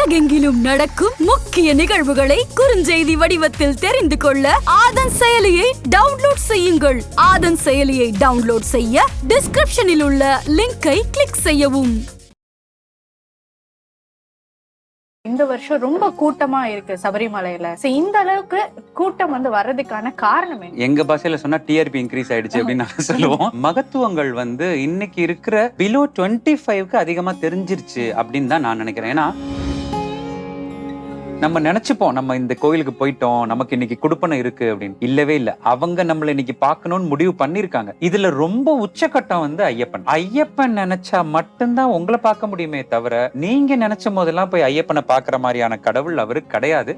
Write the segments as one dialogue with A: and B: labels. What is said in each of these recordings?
A: உலகெங்கிலும் நடக்கும் முக்கிய நிகழ்வுகளை குறுஞ்செய்தி வடிவத்தில் தெரிந்து கொள்ள ஆதன் செயலியை டவுன்லோட் செய்யுங்கள். ஆதன் செயலியை டவுன்லோட் செய்ய டிஸ்கிரிப்ஷனில் உள்ள லிங்கை கிளிக் செய்யவும்.
B: இந்த வருஷம் ரொம்ப கூட்டமா இருக்கு சபரிமலையில. இந்த அளவுக்கு கூட்டம் வந்து வர்றதுக்கான காரணம்
C: எங்க பாஷையில சொன்னா டிஆர்பி இன்க்ரீஸ் ஆயிடுச்சு அப்படின்னு சொல்லுவோம். மகத்துவங்கள் வந்து இன்னைக்கு இருக்கிற பிலோ டுவெண்ட்டி ஃபைவ்க்கு அதிகமா தெரிஞ்சிருச்சு அப்படின்னு தான் நான் நினைக்கிறேன். ஏன்னா நம்ம நினைச்சுப்போம் நம்ம இந்த கோயிலுக்கு போயிட்டோம் நமக்கு இன்னைக்கு குடுப்பனை இருக்கு அப்படின்னு. இல்லவே இல்ல. அவங்க நம்மள இன்னைக்கு பார்க்கணும்னு முடிவு பண்ணிருக்காங்க இதுல ரொம்ப உச்சக்கட்டம் வந்து ஐயப்பன். ஐயப்பன் நினைச்சா மட்டும்தான் உங்களை பார்க்க முடியுமே தவிர நீங்க நினைச்ச போதெல்லாம் போய் ஐயப்பனை பார்க்கிற மாதிரியான கடவுள் அவரு கிடையாது.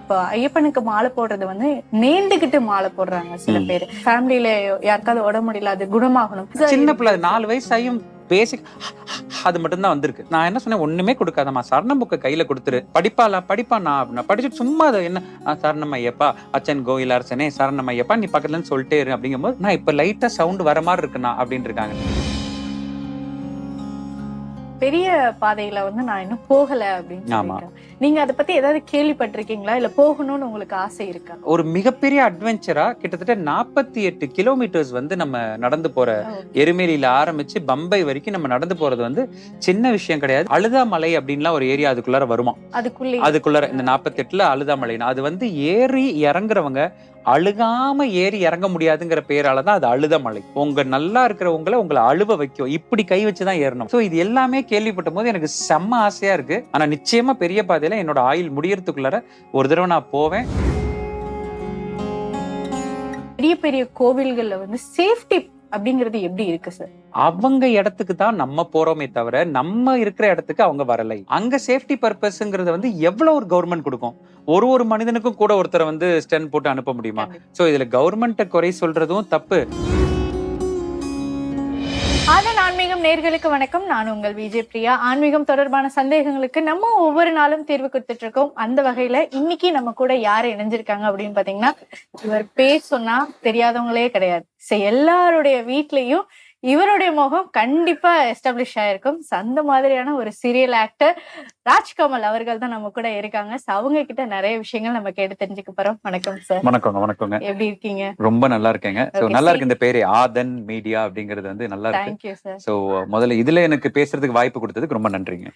B: இப்போ ஐயப்பனுக்கு மாலை போடுறது வந்து நேர்ந்துகிட்டு மாலை போடுறாங்க சில. பேர். ஃபேமிலியில யாருக்காவது உடம்பு முடியல அது குணமாகணும்.
C: சின்ன பிள்ளை நாலு வயசு ஆகியும் பேசிக் அது மட்டும்தான் வந்திருக்கு. நான் என்ன சொன்னேன்? ஒண்ணுமே கொடுக்காதம்மா. சரணம் புக்கை கையில கொடுத்துரு. படிப்பாளா? படிப்பானா அப்படின்னா படிச்சுட்டு சும்மா அதை என்ன சரணம் ஐயப்பா அச்சன் கோயில் அரசனே சரணம் ஐயப்பா நீ பக்கத்துலன்னு சொல்லிட்டே இரு. அப்படிங்கும்போது நான் இப்ப லைட்டா சவுண்ட் வர மாதிரி இருக்குண்ணா அப்படின்னு இருக்காங்க.
B: பெரிய பாதையில வந்து நான் இன்னும் போகல அப்படின்னு நீங்க அதை பத்தி ஏதாவது கேள்விப்பட்டிருக்கீங்களா? இல்ல போகணும்னு உங்களுக்கு ஆசை இருக்கா?
C: ஒரு மிகப்பெரிய அட்வென்ச்சரா கிட்டத்தட்ட நாற்பத்தி எட்டு கிலோமீட்டர்ஸ் வந்து நம்ம நடந்து போற எருமேலியில ஆரம்பிச்சு பம்பை வரைக்கும் நம்ம நடந்து போறது வந்து சின்ன விஷயம் கிடையாது. அழுதாமலை அப்படின்லாம் ஒரு ஏரியா அதுக்குள்ளார வருமா?
B: அதுக்குள்ளே
C: அதுக்குள்ளார இந்த நாற்பத்தி எட்டுல அழுதாமலைன்னு. அது வந்து ஏறி இறங்குறவங்க அழுகாம ஏறி இறங்க முடியாதுங்கிற பேரால தான் அது அழுதமலை உங்க நல்லா இருக்கிறவங்களை உங்களை அழுவ வைக்கும். இப்படி கை வச்சுதான் ஏறணும். சோ இது எல்லாமே கேள்விப்பட்ட போது எனக்கு செம்ம ஆசையா இருக்கு. ஆனா நிச்சயமா பெரிய பாதையில என்னோட ஆயுள் முடியறதுக்குள்ளார ஒரு தடவை நான் போவேன்.
B: பெரிய பெரிய கோவில்கள்ல வந்து சேஃப்டி அப்படிங்கிறது எப்படி இருக்கு சார்
C: அவங்க இடத்துக்கு தான் நம்ம போறோமே தவிர நம்ம இருக்கிற இடத்துக்கு அவங்க வரலை. அங்க சேஃப்டி பர்பஸ்ங்கிறது வந்து எவ்வளவு ஒரு கவர்மெண்ட் கொடுக்கும்? ஒரு ஒரு மனிதனுக்கும் கூட ஒருத்தரை வந்து ஸ்டென் போட்டு அனுப்ப முடியுமா? சோ இதுல கவர்மெண்ட்டை குறை சொல்றதும் தப்பு.
B: ஆனந்த் ஆன்மீகம் நேர்களுக்கு வணக்கம். நான் உங்கள் விஜய் பிரியா. ஆன்மீகம் தொடர்பான சந்தேகங்களுக்கு நம்ம ஒவ்வொரு நாளும் தீர்வு கொடுத்துட்டு இருக்கோம் அந்த வகையில இன்னைக்கு நம்ம கூட யாரு இணைஞ்சிருக்காங்க அப்படின்னு பாத்தீங்கன்னா இவர் பேர் சொன்னா தெரியாதவங்களே கிடையாது. சோ எல்லாருடைய வீட்லயும் இவருடைய முகம் கண்டிப்பா எஸ்டாப்ளிஷ் ஆயிருக்கும். அந்த மாதிரியான ஒரு சீரியல் ஆக்டர் ராஜ்கமல் அவர்கள் தான் நம்ம கூட இருக்காங்க. அவங்க கிட்ட நிறைய விஷயங்கள் நம்ம கேட்டு தெரிஞ்சுக்க போறோம். வணக்கம் சார்
C: வணக்கங்க வணக்கங்க.
B: எப்படி இருக்கீங்க?
C: ரொம்ப நல்லா இருக்கேங்க. நல்லா இருக்கு இந்த பேரு ஆதன் மீடியா அப்படிங்கிறது வந்து நல்லா இருக்கு. சோ முதல்ல இதுல எனக்கு பேசுறதுக்கு வாய்ப்பு கொடுத்ததுக்கு ரொம்ப நன்றிங்க.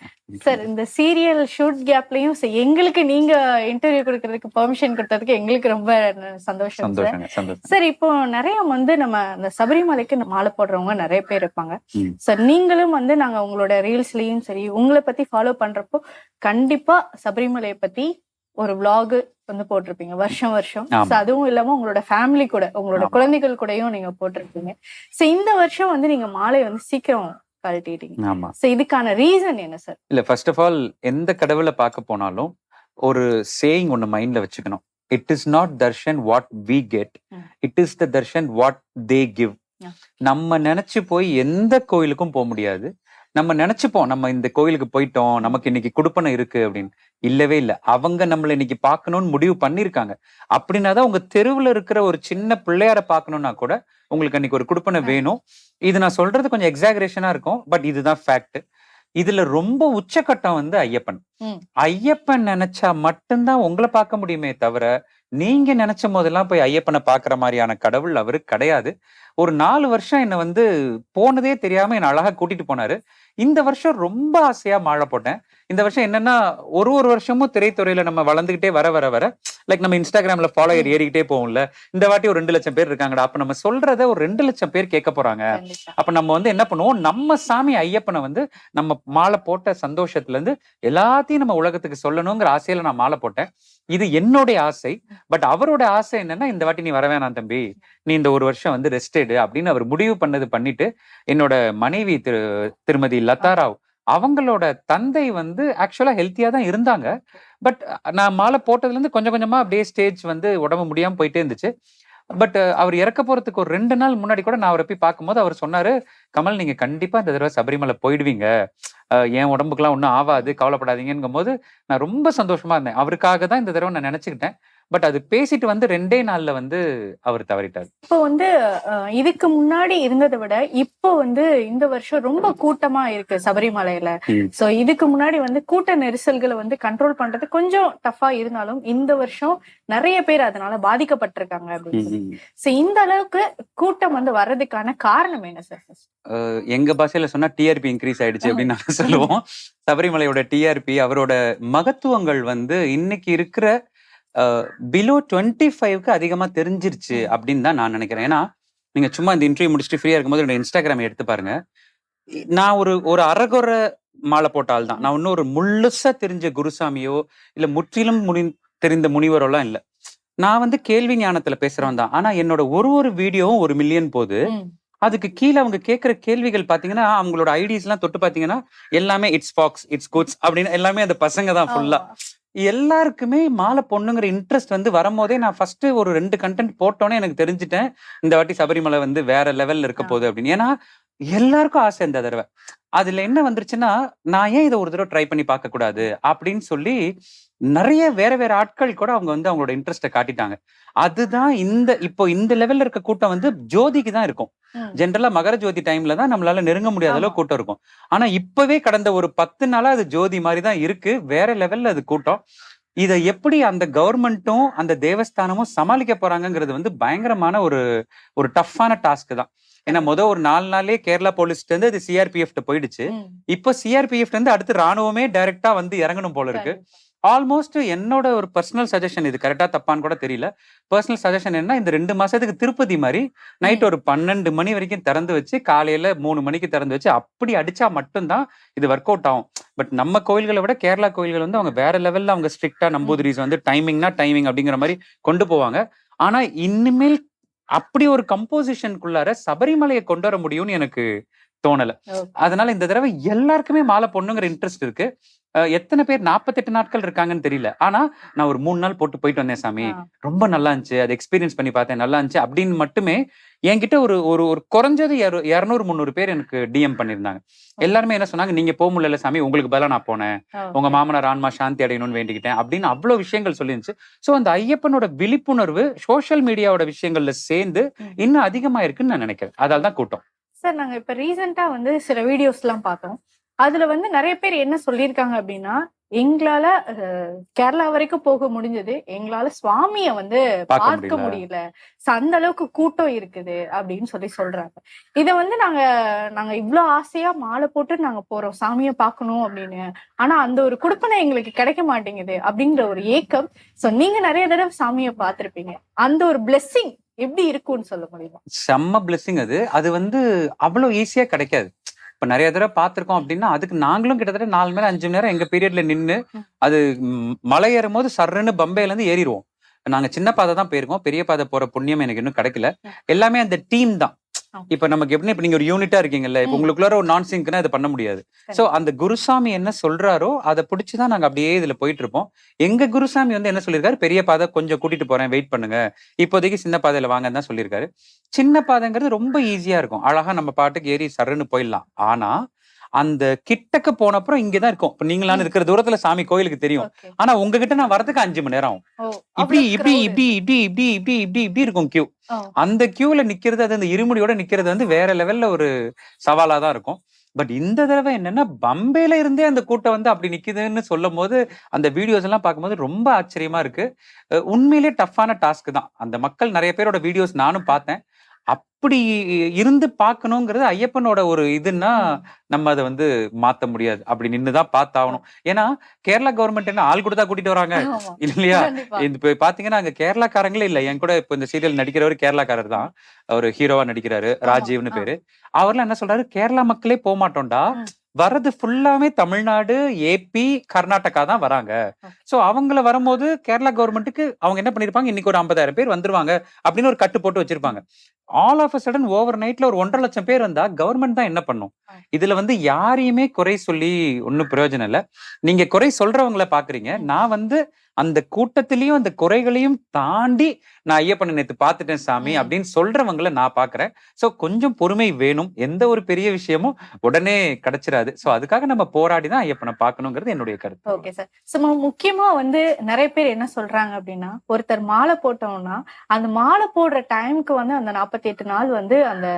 B: சார் இந்த சீரியல் ஷூட் கேப்லயும் எங்களுக்கு நீங்க இன்டர்வியூ கொடுக்கறதுக்கு பெர்மிஷன் கொடுத்ததுக்கு எங்களுக்கு ரொம்ப சந்தோஷம்
C: சந்தோஷம்.
B: சார் இப்போ நிறைய வந்து நம்ம இந்த சபரிமலைக்கு மாலை போடுறவங்க நிறைய பேர் இருப்பாங்க. சார் நீங்களும் வந்து நாங்க உங்களோட ரீல்ஸ்லயும் சரி உங்களை பத்தி ஃபாலோ பண்றப்போ கண்டிப்பா சபரிமலையை பத்தி ஒரு vlog வந்து போட்டிருப்பீங்க வருஷம் வருஷம். அதுவும் இல்லாம உங்களோட ஃபேமிலி கூட உங்களோட. குழந்தைகள் கூடயும் நீங்க போட்டிருப்பீங்க. சோ இந்த வருஷம் வந்து நீங்க மாலை வந்து சீக்கிரம் கழட்டிட்டீங்க.
C: ஆமா.
B: சோ இதுக்கான ரீசன் என்ன சார்
C: இல்ல ஃபர்ஸ்ட் ஆஃப் ஆல் எந்த கடவுளை பார்க்க போனாலும் ஒரு சேயிங் ஒன்னு மைண்ட்ல வச்சுக்கணும். It is not darshan what we get. It is the darshan what they give. நம்ம நினைச்சு போய் எந்த கோயிலுக்கும் போக முடியாது. நம்ம நினைச்சுப்போம் நம்ம இந்த கோயிலுக்கு போயிட்டோம் நமக்கு இன்னைக்கு குடுப்பனை இருக்கு அப்படின்னு. இல்லவே இல்ல. அவங்க நம்மள இன்னைக்கு பார்க்கணும்னு முடிவு பண்ணிருக்காங்க அப்படின்னா தான் உங்க தெருவுல இருக்கிற ஒரு சின்ன பிள்ளையார பார்க்கணும்னா கூட உங்களுக்கு அன்னைக்கு ஒரு குடுப்பனை வேணும். இது நான் சொல்றது கொஞ்சம் எக்ஸாகரேஷனா இருக்கும் பட் இதுதான் ஃபேக்ட் இதுல ரொம்ப உச்சக்கட்டம் வந்து ஐயப்பன். ஐயப்பன் நினைச்சா மட்டும்தான் உங்களை பார்க்க முடியுமே தவிர நீங்க நினைச்ச போதெல்லாம் போய் ஐயப்பனை பார்க்கிற மாதிரியான கடவுள் அவரு கிடையாது. ஒரு நாலு வருஷம் என்ன வந்து போனதே தெரியாம என்ன அழகா கூட்டிட்டு போனாரு. இந்த வருஷம் ரொம்ப ஆசையா மாலை போட்டேன். இந்த வருஷம் என்னன்னா ஒரு ஒரு வருஷமும் திரைத்துறையில நம்ம வளர்ந்துகிட்டே வர வர வர லைக் நம்ம இன்ஸ்டாகிராம்ல ஃபாலோயர் ஏறிக்கிட்டே போகும்ல இந்த வாட்டி ஒரு ரெண்டு லட்சம் பேர் இருக்காங்கடா அப்ப நம்ம சொல்றத ஒரு ரெண்டு லட்சம் பேர் கேட்க போறாங்க. அப்ப நம்ம வந்து என்ன பண்ணுவோம் நம்ம சாமி ஐயப்பனை வந்து நம்ம மாலை போட்ட சந்தோஷத்துல இருந்து எல்லாத்தையும் நம்ம உலகத்துக்கு சொல்லணுங்கிற ஆசையில நான் மாலை போட்டேன். இது என்னுடைய ஆசை பட் அவரோட ஆசை என்னன்னா இந்த வாட்டி நீ வர வேணாம் தம்பி நீ இந்த ஒரு வருஷம் வந்து ரெஸ்ட் எடு அப்படின்னு அவர் முடிவு பண்ணது பண்ணிட்டு என்னோட மனைவி திரு திருமதி லதா ராவ் அவங்களோட தந்தை வந்து ஆக்சுவலாக ஹெல்த்தியாக தான் இருந்தாங்க. பட் நான் மாலை போட்டதுலேருந்து கொஞ்சம் கொஞ்சமாக அப்படியே ஸ்டேஜ் வந்து உடம்பு முடியாமல் போயிட்டே இருந்துச்சு. பட் அவர் இறக்க போகிறதுக்கு ஒரு ரெண்டு நாள் முன்னாடி கூட நான் அவரை போய் பார்க்கும்போது அவர் சொன்னார் கமல் நீங்கள் கண்டிப்பாக இந்த தடவை சபரிமலை போயிடுவீங்க. என் உடம்புக்குலாம் ஒன்றும் ஆகாது கவலைப்படாதீங்கங்கும் போது நான் ரொம்ப சந்தோஷமாக இருந்தேன். அவருக்காக தான் இந்த தடவை நான் நினச்சிக்கிட்டேன். பட் அது பேசிட்டு வந்து ரெண்டே நாள்ல வந்து அவர் தவறிட்டார்.
B: இப்போ வந்து இதுக்கு முன்னாடி இருந்ததை விட இப்போ வந்து இந்த வருஷம் ரொம்ப கூட்டமா இருக்கு சபரிமலையில. சோ இதுக்கு முன்னாடி வந்து கூட்ட நெரிசல்களை வந்து கண்ட்ரோல் பண்றது கொஞ்சம் டஃபா இருந்தாலும் இந்த வருஷம் நிறைய பேர் அதனால பாதிக்கப்பட்டிருக்காங்க அப்படின்னு சோ இந்த அளவுக்கு கூட்டம் வந்து வர்றதுக்கான காரணம் என்ன சார்
C: எங்க பாஷையில சொன்னா டிஆர்பி இன்க்ரீஸ் ஆயிடுச்சு அப்படின்னு நாங்க சொல்லுவோம். சபரிமலையோட டிஆர்பி அவரோட மகத்துவங்கள் வந்து இன்னைக்கு இருக்கிற பிலோ டுவெண்ட்டி ஃபைவ்க்கு அதிகமா தெரிஞ்சிருச்சு அப்படின்னு தான் நான் நினைக்கிறேன். ஏன்னா நீங்க சும்மா இந்த இன்டர்வியூ முடிச்சுட்டு ஃப்ரீயா இருக்கும்போது என்னோட இன்ஸ்டாகிராம் எடுத்து பாருங்க. நான் ஒரு ஒரு அறகுறை மாலை போட்ட ஆள் தான். நான் இன்னும் ஒரு முழுசா தெரிஞ்ச குருசாமியோ இல்ல முற்றிலும் முனி தெரிந்த முனிவரோ எல்லாம் இல்ல. நான் வந்து கேள்வி ஞானத்துல பேசுறவன் தான். ஆனா என்னோட ஒரு ஒரு வீடியோவும் ஒரு மில்லியன் போகுது அதுக்கு கீழே அவங்க கேட்கிற கேள்விகள் பாத்தீங்கன்னா அவங்களோட ஐடிஸ் எல்லாம் தொட்டு பாத்தீங்கன்னா எல்லாமே இட்ஸ் ஃபாக்ஸ் இட்ஸ் குட்ஸ் அப்படின்னு எல்லாமே அந்த பசங்க தான் ஃபுல்லா எல்லாருக்குமே மாலை பொண்ணுங்கிற இன்ட்ரெஸ்ட் வந்து வரும்போதே நான் ஃபர்ஸ்ட் ஒரு ரெண்டு கண்டென்ட் போட்டோன்னே எனக்கு தெரிஞ்சுட்டேன். இந்த வாட்டி சபரிமலை வந்து வேற லெவல்ல இருக்க போகுது அப்படின்னு. ஏன்னா எல்லாருக்கும் ஆசை இந்த தடவை. அதுல என்ன வந்துருச்சுன்னா நான் ஏன் இதை ஒரு தடவை ட்ரை பண்ணி பார்க்க கூடாது? அப்படின்னு சொல்லி நிறைய வேற வேற ஆட்கள் கூட அவங்க வந்து அவங்களோட இன்ட்ரெஸ்ட்டை காட்டிட்டாங்க. அதுதான் இந்த இப்போ இந்த லெவல்ல இருக்க கூட்டம் வந்து ஜோதிக்கு தான் இருக்கும். ஜென்ரலா மகர ஜோதி டைம்ல தான் நம்மளால நெருங்க முடியாத அளவு. கூட்டம் இருக்கும். ஆனா இப்பவே கடந்த ஒரு பத்து நாளா அது ஜோதி மாதிரி தான் இருக்கு. வேற லெவல்ல அது கூட்டம். இதை எப்படி அந்த கவர்மெண்ட்டும் அந்த தேவஸ்தானமும் சமாளிக்க போறாங்கங்கிறது வந்து பயங்கரமான ஒரு ஒரு டஃப்பான டாஸ்க் தான். ஏன்னா முத ஒரு நாலு நாள்லயே கேரளா போலீஸ்ல இருந்து அது சிஆர்பிஎஃப் போயிடுச்சு. இப்போ சிஆர்பிஎஃப் இருந்து அடுத்து ராணுவமே டைரக்டா வந்து இறங்கணும் போல இருக்கு. ஆல்மோஸ்ட் என்னோட ஒரு பர்சனல் சஜஷன் இது கரெக்டா தப்பான்னு கூட தெரியல. பர்சனல் சஜஷன் என்ன இந்த ரெண்டு மாசத்துக்கு திருப்பதி மாதிரி நைட் ஒரு பன்னெண்டு மணி வரைக்கும் திறந்து வச்சு காலையில மூணு மணிக்கு திறந்து வச்சு அப்படி அடிச்சா மட்டும்தான் இது ஒர்க் அவுட் ஆகும். பட் நம்ம கோயில்களை விட கேரளா கோயில்கள் வந்து அவங்க வேற லெவல்ல அவங்க ஸ்ட்ரிக்டா நம்பூதிரிஸ் வந்து டைமிங்னா டைமிங் அப்படிங்கிற மாதிரி கொண்டு போவாங்க. ஆனா இனிமேல் அப்படி ஒரு கம்போசிஷனுக்குள்ளார சபரிமலையை கொண்டு வர முடியும்னு எனக்கு தோணல. அதனால இந்த தடவை எல்லாருக்குமே மாலை பொண்ணுங்கிற இன்ட்ரெஸ்ட் இருக்கு அஹ் எத்தனை பேர் நாற்பத்தெட்டு நாட்கள் இருக்காங்கன்னு தெரியல. ஆனா நான் ஒரு மூணு நாள் போட்டு போயிட்டு வந்தேன் சாமி. ரொம்ப நல்லா இருந்துச்சு. அதை எக்ஸ்பீரியன்ஸ் பண்ணி பார்த்தேன். நல்லா இருந்துச்சு. அப்படின்னு மட்டுமே என்கிட்ட ஒரு ஒரு ஒரு குறைஞ்சது இரு- இருநூறு முந்நூறு பேர் எனக்கு டிஎம் பண்ணியிருந்தாங்க. எல்லாருமே என்ன சொன்னாங்க நீங்க போக முடியல சாமி உங்களுக்கு பதிலா நான் போனேன். உங்க மாமனார் ஆன்மா சாந்தி அடையணும்னு வேண்டிக்கிட்டேன். அப்படின்னு அவ்வளவு விஷயங்கள் சொல்லிருந்துச்சு சோ அந்த ஐயப்பனோட விழிப்புணர்வு சோஷியல் மீடியாவோட விஷயங்கள்ல சேர்ந்து. இன்னும் அதிகமா இருக்குன்னு நான் நினைக்கிறேன். அதால தான் கூட்டம்.
B: சார் நாங்க இப்ப ரீசெண்டா வந்து சில வீடியோஸ் எல்லாம் பார்த்தோம். அதுல வந்து நிறைய பேர் என்ன சொல்லியிருக்காங்க அப்படின்னா எங்களால கேரளா வரைக்கும் போக முடிஞ்சது. எங்களால சுவாமிய வந்து
C: பார்க்க முடியல.
B: அந்த அளவுக்கு கூட்டம் இருக்குது அப்படின்னு சொல்லி சொல்றாங்க. இத வந்து நாங்க நாங்க இவ்ளோ ஆசையா மாலை போட்டு நாங்க போறோம். சாமியை பார்க்கணும் அப்படின்னு. ஆனா அந்த ஒரு கொடுப்பனை எங்களுக்கு கிடைக்க மாட்டேங்குது அப்படிங்கிற ஒரு ஏக்கம். சோ நீங்க நிறைய தடவை சாமியை பார்த்திருப்பீங்க. அந்த ஒரு blessing எப்படி இருக்கும்னு சொல்ல முடியுமா?
C: செம்ம பிளெஸிங் அது. அது வந்து அவ்வளவு ஈஸியா கிடைக்காது. இப்ப நிறைய தடவை பார்த்திருக்கோம் அப்படின்னா அதுக்கு நாங்களும் கிட்டத்தட்ட நாலு மணி நேரம் அஞ்சு மணி நேரம் எங்க பீரியட்ல நின்னு
B: ம்.
C: அது மலை ஏறும் போது சர்ருன்னு பம்பையில இருந்து ஏறிடுவோம் நாங்க சின்ன பாதை தான் போயிருக்கோம் பெரிய பாதை போற புண்ணியம் எனக்கு இன்னும் கிடைக்கல. எல்லாமே அந்த டீம் தான். இப்ப நமக்கு எப்படி இப்ப நீங்க ஒரு யூனிட்டா இருக்கீங்கல்ல இப்ப. உங்களுக்குள்ளார ஒரு நான் சிங்க்னா இது பண்ண முடியாது. சோ அந்த குருசாமி என்ன சொல்றாரோ அதை பிடிச்சுதான் நாங்க அப்படியே இதுல போயிட்டு இருப்போம். எங்க குருசாமி வந்து என்ன சொல்லியிருக்காரு? பெரிய பாதை கொஞ்சம் கூட்டிட்டு போறேன் வெயிட் பண்ணுங்க. இப்போதைக்கு சின்ன பாதையில வாங்கன்னு தான் சொல்லியிருக்காரு. சின்ன பாதைங்கிறது ரொம்ப ஈஸியா இருக்கும். அழகா நம்ம பாட்டுக்கு ஏறி சர்ருன்னு போயிடலாம். ஆனா அந்த கிட்டக்க போன அப்புறம் இங்கதான் இருக்கும். இப்ப நீங்களான்னு இருக்கிற தூரத்துல சாமி கோயிலுக்கு தெரியும். ஆனா உங்ககிட்ட நான் வரதுக்கு அஞ்சு மணி நேரம் ஆகும். இப்படி இப்படி. இப்படி இப்படி இப்படி இப்படி இப்படி இப்படி இருக்கும் கியூ. அந்த கியூல நிக்கிறது அது அந்த இருமுடியோட நிக்கிறது வந்து வேற லெவல்ல ஒரு சவாலா தான் இருக்கும். பட் இந்த தடவை என்னன்னா பம்பையில இருந்தே அந்த கூட்டம் வந்து அப்படி நிக்குதுன்னு சொல்லும் போது அந்த வீடியோஸ் எல்லாம் பார்க்கும்போது ரொம்ப ஆச்சரியமா இருக்கு. உண்மையிலேயே டஃப்பான டாஸ்க் தான். அந்த மக்கள் நிறைய பேரோட வீடியோஸ் நானும் பார்த்தேன். அப்படி இருந்து பார்க்கணுங்கிறது ஐயப்பனோட ஒரு இதுன்னா நம்ம அதை வந்து மாத்த முடியாது. அப்படி நின்னுதான் பார்த்தாகணும். ஏன்னா கேரளா கவர்மெண்ட் என்ன ஆள் கொடுத்தா கூட்டிட்டு வராங்க. இல்லையா? இப்ப பாத்தீங்கன்னா அங்க கேரளாக்காரங்களே இல்ல. என் கூட இப்ப இந்த சீரியல் நடிக்கிறவர் கேரளாக்காரர் தான். ஒரு ஹீரோவா நடிக்கிறாரு. ராஜீவ்னு. பேரு. அவர்லாம் என்ன சொல்றாரு? கேரளா மக்களே போக மாட்டோம்டா. வர்றது ஃபுல்லாமே தமிழ்நாடு ஏபி கர்நாடகா தான் வராங்க. சோ அவங்கள வரும்போது கேரளா கவர்மெண்ட்டுக்கு அவங்க என்ன பண்ணிருப்பாங்க? இன்னைக்கு ஒரு ஐம்பதாயிரம் பேர் வந்துருவாங்க அப்படின்னு ஒரு கட்டு போட்டு வச்சிருப்பாங்க. All of a sudden over நைட்ல ஒரு ஒன்றரை லட்சம் பேர் வந்தா கவர்மெண்ட் தான் என்ன பண்ணும். இதுல வந்து யாரையுமே குறை சொல்லி ஒன்னும் பிரயோஜனம் இல்ல. நீங்க குறை சொல்றவங்கள பாக்குறீங்க. நான் வந்து அந்த கூட்டத்திலயும் அந்த குறைகளையும் தாண்டி நான் ஐயப்பனை நேத்து பார்த்துட்டேன் சாமி. அப்படின்னு சொல்றவங்கள நான் பாக்குறேன் சோ கொஞ்சம் பொறுமை வேணும். எந்த ஒரு பெரிய விஷயமும் உடனே கிடைச்சிராது. சோ அதுக்காக நம்ம போராடி தான் ஐயப்பனை பார்க்கணுங்கிறது என்னுடைய கருத்து.
B: Okay sir. சும்மா முக்கியமா வந்து நிறைய பேர் என்ன சொல்றாங்க அப்படின்னா ஒருத்தர் மாலை போட்டோம்னா அந்த மாலை போடுற டைம்க்கு வந்து அந்த நாற்பத்தி எட்டு நாள் வந்து அந்த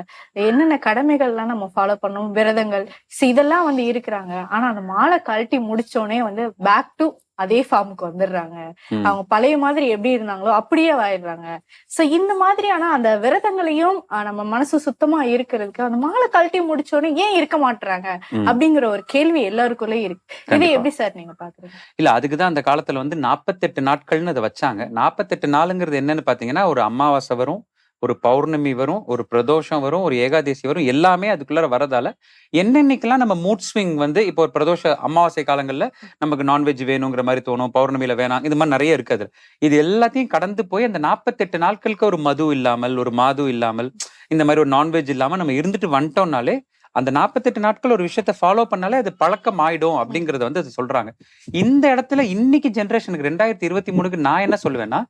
B: என்னென்ன கடமைகள்லாம் நம்ம ஃபாலோ பண்ணணும் விரதங்கள் இதெல்லாம் வந்து இருக்கிறாங்க. ஆனா அந்த மாலை கழட்டி முடிச்சோடனே வந்து பேக் டு அதே ஃபார்முக்கு வந்துடுறாங்க. அவங்க பழைய மாதிரி எப்படி இருந்தாங்களோ அப்படியே ஆயிடுறாங்க சோ இந்த மாதிரியான அந்த விரதங்களையும் நம்ம மனசு சுத்தமா இருக்கிறதுக்கு அந்த மாலை கழட்டி முடிச்சோடனே ஏன் இருக்க மாட்டுறாங்க. அப்படிங்கிற ஒரு கேள்வி எல்லாருக்குள்ளயும் இருக்கு இதை. எப்படி சார் நீங்க பாக்குறீங்க
C: இல்ல அதுக்குதான் அந்த காலத்துல வந்து நாற்பத்தெட்டு நாட்கள்னு அதை வச்சாங்க நாற்பத்தெட்டு நாளுங்கிறது என்னன்னு பாத்தீங்கன்னா ஒரு அமாவாசை வரும் ஒரு பௌர்ணமி வரும் ஒரு பிரதோஷம் வரும் ஒரு ஏகாதசி வரும் எல்லாமே அதுக்குள்ளார வரதால என்னென்னைக்கெல்லாம் நம்ம மூட் ஸ்விங் வந்து இப்போ ஒரு பிரதோஷ அமாவாசை காலங்கள்ல நமக்கு நான்வெஜ் வேணுங்கிற மாதிரி தோணும் பௌர்ணமியில வேணாம் இது மாதிரி நிறைய இருக்குது இது எல்லாத்தையும் கடந்து போய் அந்த நாற்பத்தெட்டு நாட்களுக்கு ஒரு மது இல்லாமல் ஒரு மாது இல்லாமல் இந்த மாதிரி ஒரு நான்வெஜ் இல்லாம நம்ம இருந்துட்டு வந்துட்டோம்னாலே அந்த நாற்பத்தெட்டு நாட்கள் ஒரு விஷயத்த ஃபாலோ பண்ணாலே அது பழக்கம் ஆயிடும் அப்படிங்கறத வந்து அது சொல்றாங்க. இந்த இடத்துல இன்னைக்கு ஜென்ரேஷனுக்கு ரெண்டாயிரத்தி இருபத்தி மூணுக்கு நான் என்ன சொல்லுவேன்னா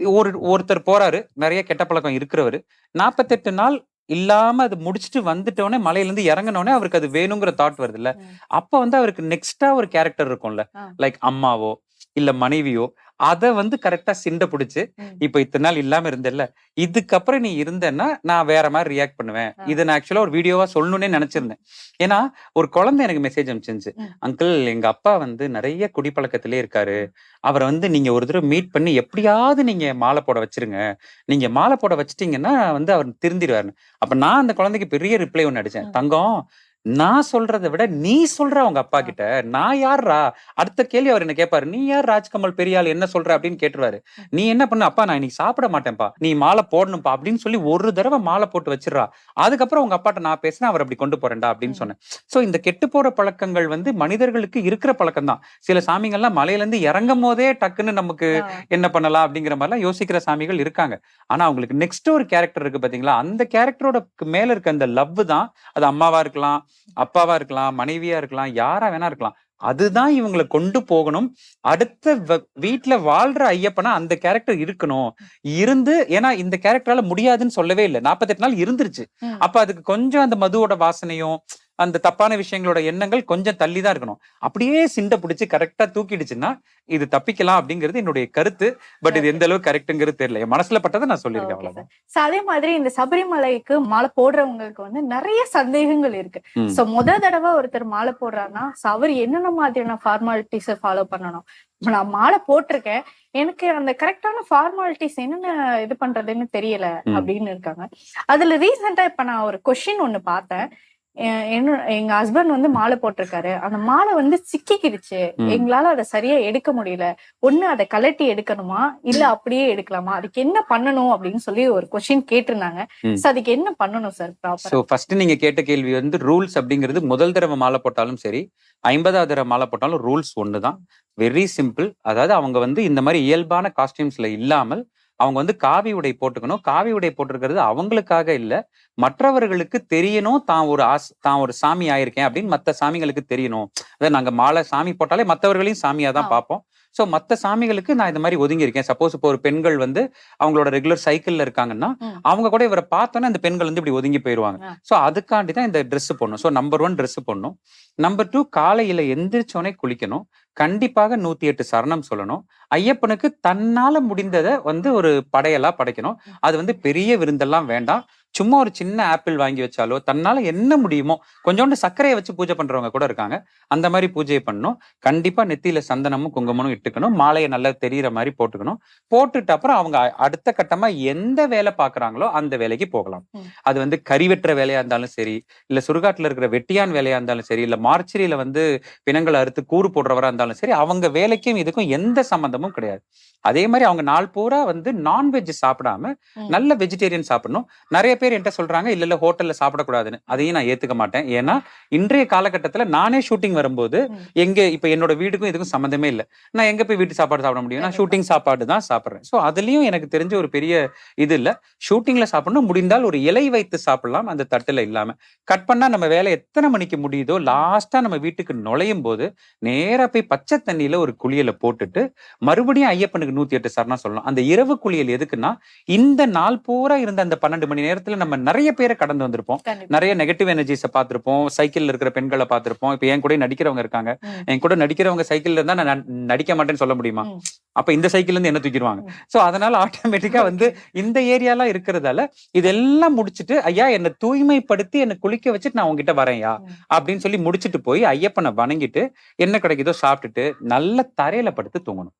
C: ஒரு ஒருத்தர் போறாரு நிறைய கெட்ட பழக்கம் இருக்கிறவரு நாற்பத்தெட்டு நாள் இல்லாம அது முடிச்சுட்டு வந்துட்டோடனே மலையில இருந்து இறங்கினோடனே அவருக்கு அது வேணுங்கிற தாட் வருது இல்ல. அப்ப வந்து அவருக்கு நெக்ஸ்டா ஒரு கேரக்டர் இருக்கும்ல. லைக் அம்மாவோ இல்ல மனைவியோ அத வந்து கரெக்டா சிண்ட பிடிச்சு. இப்ப இத்தனை நாள் இல்லாம இருந்தல்ல இதுக்கப்புறம் நீ இருந்தேன்னா நான் வேற மாதிரி ரியாக்ட் பண்ணுவேன். இதை நான் ஆக்சுவலா ஒரு வீடியோவா சொல்லணும்னே நினைச்சிருந்தேன் ஏன்னா ஒரு குழந்தை எனக்கு மெசேஜ் அனுப்பிச்சிருந்துச்சு. அங்கிள் எங்க அப்பா வந்து நிறைய குடிப்பழக்கத்திலே இருக்காரு அவரை வந்து நீங்க ஒரு தடவை மீட் பண்ணி எப்படியாவது நீங்க மாலை போட வச்சிருங்க நீங்க மாலை போட வச்சிட்டீங்கன்னா வந்து அவர் திருந்திடுவாருன்னு அப்ப நான் அந்த குழந்தைக்கு பெரிய ரிப்ளை ஒன்னு அடிச்சேன். தங்கம் நான் சொல்றதை விட நீ சொல்ற உங்க அப்பா கிட்ட நான் யார்ரா அடுத்த கேள்வி அவர் என்ன கேட்பாரு நீ யார் ராஜ்கமல் பெரிய ஆள் என்ன சொல்ற அப்படின்னு கேட்டுருவாரு. நீ என்ன பண்ண? அப்பா நான் இன்னைக்கு சாப்பிட மாட்டேன்ப்பா. நீ மாலை போடணும்ப்பா அப்படின்னு சொல்லி ஒரு தடவை மாலை போட்டு வச்சிடுறா. அதுக்கப்புறம் உங்க அப்பாட்ட நான் பேசினேன் அவர் அப்படி கொண்டு போறேன்டா அப்படின்னு. சொன்னேன். சோ இந்த கெட்டு போற பழக்கங்கள் வந்து மனிதர்களுக்கு இருக்கிற பழக்கம் தான் சில சாமிகள்லாம் மலையில இருந்து இறங்கும் போதே டக்குன்னு நமக்கு. என்ன பண்ணலாம் அப்படிங்கிற மாதிரிலாம் யோசிக்கிற சாமிகள் இருக்காங்க. ஆனா அவங்களுக்கு நெக்ஸ்ட் ஒரு கேரக்டர் இருக்கு பாத்தீங்களா? அந்த கேரக்டரோட மேல இருக்க அந்த லவ் தான். அது அம்மாவா இருக்கலாம் அப்பாவா இருக்கலாம் மனைவியா இருக்கலாம் யாரா வேணா இருக்கலாம். அதுதான் இவங்களை கொண்டு போகணும். அடுத்த வ- வீட்ல வாழ்ற ஐயப்பனா அந்த கேரக்டர் இருக்கணும். இருந்து ஏன்னா இந்த கேரக்டரால முடியாதுன்னு சொல்லவே இல்லை. நாற்பத்தெட்டு நாள் இருந்துருச்சு. அப்ப அதுக்கு கொஞ்சம் அந்த மதுவோட வாசனையும் அந்த தப்பான விஷயங்களோட எண்ணங்கள் கொஞ்சம் தள்ளி தான் இருக்கணும். அப்படியே சிண்டை பிடிச்சி கரெக்டா தூக்கிடுச்சுன்னா இது தப்பிக்கலாம் அப்படிங்கிறது என்னுடைய கருத்து. பட் இது எந்த அளவுக்கு கரெக்ட்ங்கிறது தெரியல. என் மனசுல பட்டதை நான் சொல்லியிருக்கேன் அவ்வளவுதான்.
B: அதே மாதிரி இந்த சபரிமலைக்கு மாலை போடுறவங்களுக்கு வந்து நிறைய சந்தேகங்கள் இருக்கு. சோ முத தடவை ஒருத்தர் மாலை போடுறாருன்னா அவர் என்னென்ன மாதிரியான ஃபார்மாலிட்டிஸ் ஃபாலோ பண்ணணும்? இப்ப நான் மாலை போட்டிருக்கேன். எனக்கு அந்த கரெக்டான ஃபார்மாலிட்டிஸ் என்னென்ன இது பண்றதுன்னு தெரியல. அப்படின்னு இருக்காங்க. அதுல ரீசெண்டா இப்ப நான் ஒரு கொஸ்டின் ஒண்ணு பார்த்தேன். என்ன எங்க ஹஸ்பண்ட் வந்து மாலை போட்டிருக்காரு. அந்த மாலை வந்து சிக்கிக்கிடுச்சு. எங்களால அதை சரியா எடுக்க முடியல. ஒண்ணு அதை கலட்டி எடுக்கணுமா? இல்ல அப்படியே எடுக்கலாமா? அதுக்கு என்ன பண்ணணும் அப்படின்னு சொல்லி ஒரு கொஸ்டின் கேட்டிருந்தாங்க.
C: ம்.
B: சோ அதுக்கு என்ன பண்ணணும் சார்
C: சோ ஃபர்ஸ்ட் நீங்க கேட்ட கேள்வி வந்து ரூல்ஸ் அப்படிங்கிறது முதல் தடவை மாலை போட்டாலும் சரி ஐம்பதாவது தடவை மாலை போட்டாலும் ரூல்ஸ் ஒண்ணுதான். வெரி சிம்பிள் அதாவது அவங்க வந்து இந்த மாதிரி இயல்பான காஸ்டியூம்ஸ்ல இல்லாமல் அவங்க வந்து காவி உடை போட்டுக்கணும். காவி உடை போட்டிருக்கிறது அவங்களுக்காக இல்ல. மற்றவர்களுக்கு தெரியணும். தான் ஒரு ஆஸ் தான் ஒரு சாமி ஆயிருக்கேன் அப்படின்னு மத்த சாமிகளுக்கு தெரியணும். அதாவது நாங்க மாலை சாமி போட்டாலே மற்றவர்களையும் சாமியா தான். பார்ப்போம். சோ மத்த சாமிகளுக்கு நான் இந்த மாதிரி ஒதுங்கி இருக்கேன் சப்போஸ் இப்போ ஒரு பெண்கள் வந்து அவங்களோட ரெகுலர் சைக்கிள்ல இருக்காங்கன்னா. அவங்க கூட இவரை பார்த்தோன்னே அந்த பெண்கள் வந்து இப்படி ஒதுங்கி போயிருவாங்க.
B: ஆ.
C: சோ அதுக்காண்டி தான் இந்த Dress போடணும். ஸோ நம்பர் ஒன் Dress போடணும். நம்பர் டூ காலையில எந்திரிச்சோனே குளிக்கணும். கண்டிப்பாக நூத்தி எட்டு சரணம் சொல்லணும். ஐயப்பனுக்கு தன்னால முடிந்ததை வந்து ஒரு படையலா படைக்கணும். அது வந்து பெரிய விருந்தெல்லாம் வேண்டாம். சும்மா ஒரு சின்ன ஆப்பிள் வாங்கி வச்சாலோ தன்னால என்ன முடியுமோ கொஞ்சோண்டு சர்க்கரையை வச்சு பூஜை பண்றவங்க கூட இருக்காங்க. அந்த மாதிரி பூஜையை பண்ணணும். கண்டிப்பா நெத்தியில சந்தனமும் குங்குமமும் இட்டுக்கணும். மாலையை நல்லா தெரியிற மாதிரி போட்டுக்கணும். போட்டுட்டு அப்புறம் அவங்க அடுத்த கட்டமா எந்த வேலை பாக்குறாங்களோ அந்த வேலைக்கு போகலாம். அது வந்து கறி வெட்டுற வேலையா இருந்தாலும் சரி இல்ல சுடுகாட்டுல இருக்கிற வெட்டியான் வேலையா இருந்தாலும் சரி இல்ல மார்ச்சரியில வந்து பிணங்களை அறுத்து கூறு போடுறவரா இருந்தாலும் சரி அவங்க வேலைக்கும் இதுக்கும் எந்த சம்பந்தமும் கிடையாது. அதே மாதிரி அவங்க நாள் பூரா வந்து நான்வெஜ் சாப்பிடாம. நல்ல வெஜிடேரியன் சாப்பிடணும். நிறைய பேர் என்கிட்ட சொல்றாங்க இல்ல இல்ல ஹோட்டல்ல சாப்பிடக்கூடாதுன்னு. அதையும் நான் ஏத்துக்க மாட்டேன். ஏன்னா இன்றைய காலகட்டத்துல நானே ஷூட்டிங் வரும்போது. எங்க இப்ப என்னோட வீடுக்கும் இதுக்கும் சம்மந்தமே இல்ல. நான் எங்க போய் வீட்டு சாப்பாடு சாப்பிட முடியும்? நான். ஷூட்டிங் சாப்பாடு தான் சாப்பிடுறேன். சோ அதுலயும் எனக்கு தெரிஞ்ச ஒரு பெரிய இது இல்ல. ஷூட்டிங்ல சாப்பிடணும். முடிந்தால் ஒரு இலை வைத்து சாப்பிடலாம். அந்த தட்டுல இல்லாம. கட் பண்ணா நம்ம வேலை எத்தனை மணிக்கு முடியுதோ லாஸ்டா நம்ம வீட்டுக்கு நுழையும் போது நேரா போய் பச்சை தண்ணியில ஒரு குளியலை போட்டுட்டு மறுபடியும் ஐயப்பனுக்கு நூத்தி எட்டு சரணம் சொல்லணும். அந்த இரவு குளியல் எதுக்குன்னா இந்த நாள் பூரா இருந்த அந்த பன்னெண்டு மணி நேரத்துல நம்ம நிறைய பேரை கடந்து வந்திருப்போம். நிறைய நெகட்டிவ் எனர்ஜிஸை பார்த்திருப்போம். சைக்கிள்ல இருக்கிற பெண்களை பார்த்திருப்போம். இப்ப என் கூட நடிக்கிறவங்க இருக்காங்க. என் கூட நடிக்கிறவங்க சைக்கிள்ல இருந்தா நான் நடிக்க மாட்டேன்னு சொல்ல முடியுமா. அப்ப இந்த சைக்கிள்ல இருந்து என்ன தூக்கிடுவாங்க. சோ அதனால ஆட்டோமேட்டிக்கா வந்து இந்த ஏரியாலாம் இருக்கிறதால இதெல்லாம் முடிச்சிட்டு ஐயா என்னை தூய்மைப்படுத்தி என்னை குளிக்க வச்சுட்டு நான் உங்ககிட்ட வரேன்யா. அப்படின்னு சொல்லி முடிச்சிட்டு போய் ஐயப்பனை வணங்கிட்டு என்ன கிடைக்குதோ சாப்பிட்டுட்டு நல்ல தரையில படுத்து தூங்கணும்.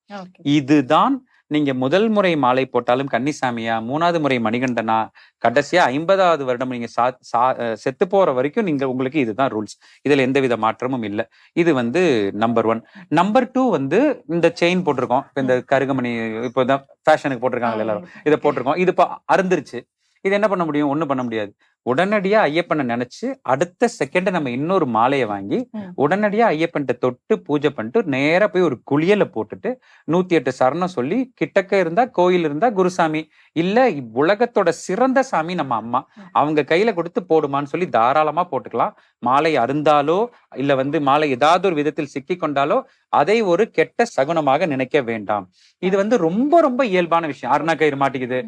C: இதுதான் நீங்க முதல் முறை மாலை போட்டாலும் கன்னிசாமியா மூணாவது முறை மணிகண்டனா கடைசியா ஐம்பதாவது வருடம் நீங்க சா செத்து போற வரைக்கும் நீங்க உங்களுக்கு இதுதான் ரூல்ஸ் இதுல எந்தவித மாற்றமும் இல்லை. இது வந்து நம்பர் ஒன் நம்பர் டூ வந்து இந்த செயின் போட்டிருக்கோம். இப்ப இந்த கருகமணி இப்போ தான் ஃபேஷனுக்கு போட்டிருக்காங்க எல்லாரும். இதை போட்டிருக்கோம். இது இப்போ அருந்துருச்சு இது என்ன பண்ண முடியும்? ஒண்ணும் பண்ண முடியாது. உடனடியா ஐயப்பனை நினைச்சு அடுத்த செகண்ட் நம்ம இன்னொரு மாலையை வாங்கி. உடனடியா ஐயப்பன்ட்ட தொட்டு பூஜை பண்ணிட்டு நேரா போய் ஒரு குளியலை போட்டுட்டு நூத்தி எட்டு சரணம் சொல்லி கிட்டக்க இருந்தா கோயில் இருந்தா குருசாமி இல்ல உலகத்தோட சிறந்த சாமி நம்ம அம்மா. அவங்க கையில கொடுத்து போடுமான்னு சொல்லி தாராளமா போட்டுக்கலாம். மாலை அருந்தாலோ இல்ல வந்து மாலை ஏதாவது ஒரு விதத்தில் சிக்கி கொண்டாலோ அதை ஒரு கெட்ட சகுனமாக நினைக்க வேண்டாம். இது வந்து ரொம்ப ரொம்ப இயல்பான விஷயம். அருணா கயிறு மாட்டிக்குது.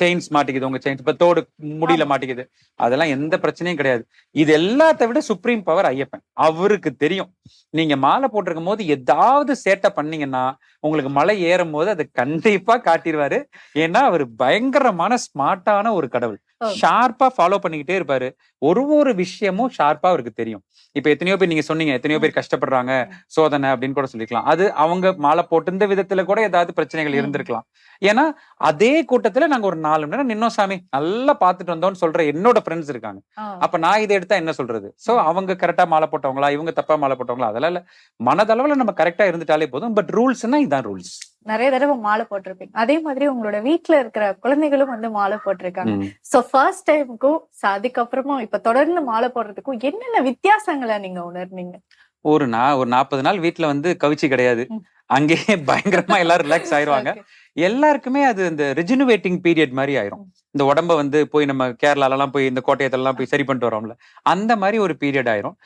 C: செயின்ஸ் மாட்டிக்குது உங்க செயின்ஸ் இப்ப தோடு முடியல
B: ஆமா.
C: மாட்டிக்குது. அதெல்லாம் எந்த பிரச்சனையும் கிடையாது. இது எல்லாத்த விட சுப்ரீம் பவர் ஐயப்பன். அவருக்கு தெரியும். நீங்க மாலை போட்டிருக்கும் போது ஏதாவது சேட்டை பண்ணீங்கன்னா உங்களுக்கு மலை ஏறும் போது அதை கண்டிப்பா காட்டிடுவாரு ஏன்னா அவர் பயங்கரமான ஸ்மார்ட்டான ஒரு கடவுள். ஷார்ப்பா ஃபாலோ பண்ணிக்கிட்டே இருப்பாரு. ஒரு ஒரு விஷயமும் ஷார்ப்பா அவருக்கு தெரியும். இப்ப எத்தனையோ பேர் நீங்க சொன்னீங்க எத்தனையோ பேர் கஷ்டப்படுறாங்க சோதனை அப்படின்னு கூட சொல்லிக்கலாம் அது அவங்க மாலை போட்டிருந்த விதத்துல கூட ஏதாவது பிரச்சனைகள். இருந்திருக்கலாம். ஏன்னா அதே கூட்டத்துல நாங்க ஒரு நாலு மணி நேரம் நின்னோம் சாமி நல்லா பாத்துட்டு வந்தோம்னு சொல்ற என்னோட ஃப்ரெண்ட்ஸ் இருக்காங்க. அப்ப நான் இதை எடுத்தா என்ன சொல்றது? சோ அவங்க கரெக்டா மாலை போட்டவங்களா இவங்க தப்பா மாலை போட்டவங்களா அதெல்லாம் இல்ல. மனதளவுல நம்ம கரெக்டா இருந்துட்டாலே போதும். பட் ரூல்ஸ்னா இதான் ரூல்ஸ்
B: நிறைய தடவை மாலை போட்டிருப்பீங்க. அதே மாதிரி உங்களோட வீட்ல இருக்கிற குழந்தைகளும் வந்து மாலை போட்டிருக்காங்க. சோ ஃபர்ஸ்ட் டைமுக்கும் அதுக்கப்புறமும் இப்ப தொடர்ந்து மாலை போடுறதுக்கும் என்னென்ன வித்தியாசங்களை நீங்க உணர்ந்தீங்க?
C: ஒரு நா ஒரு நாற்பது நாள் வீட்ல வந்து கவிச்சி கிடையாது. அங்கேயே பயங்கரமா எல்லாரும் ரிலாக்ஸ் ஆயிருவாங்க. எல்லாருக்குமே அது இந்த ரிஜினுவேட்டிங் பீரியட் மாதிரி ஆயிரும். இந்த உடம்ப வந்து போய் நம்ம கேரளால எல்லாம் போய் இந்த கோட்டையத்தெல்லாம் போய் சரி பண்ணிட்டு வரோம்ல. அந்த மாதிரி ஒரு பீரியட் ஆயிரும்.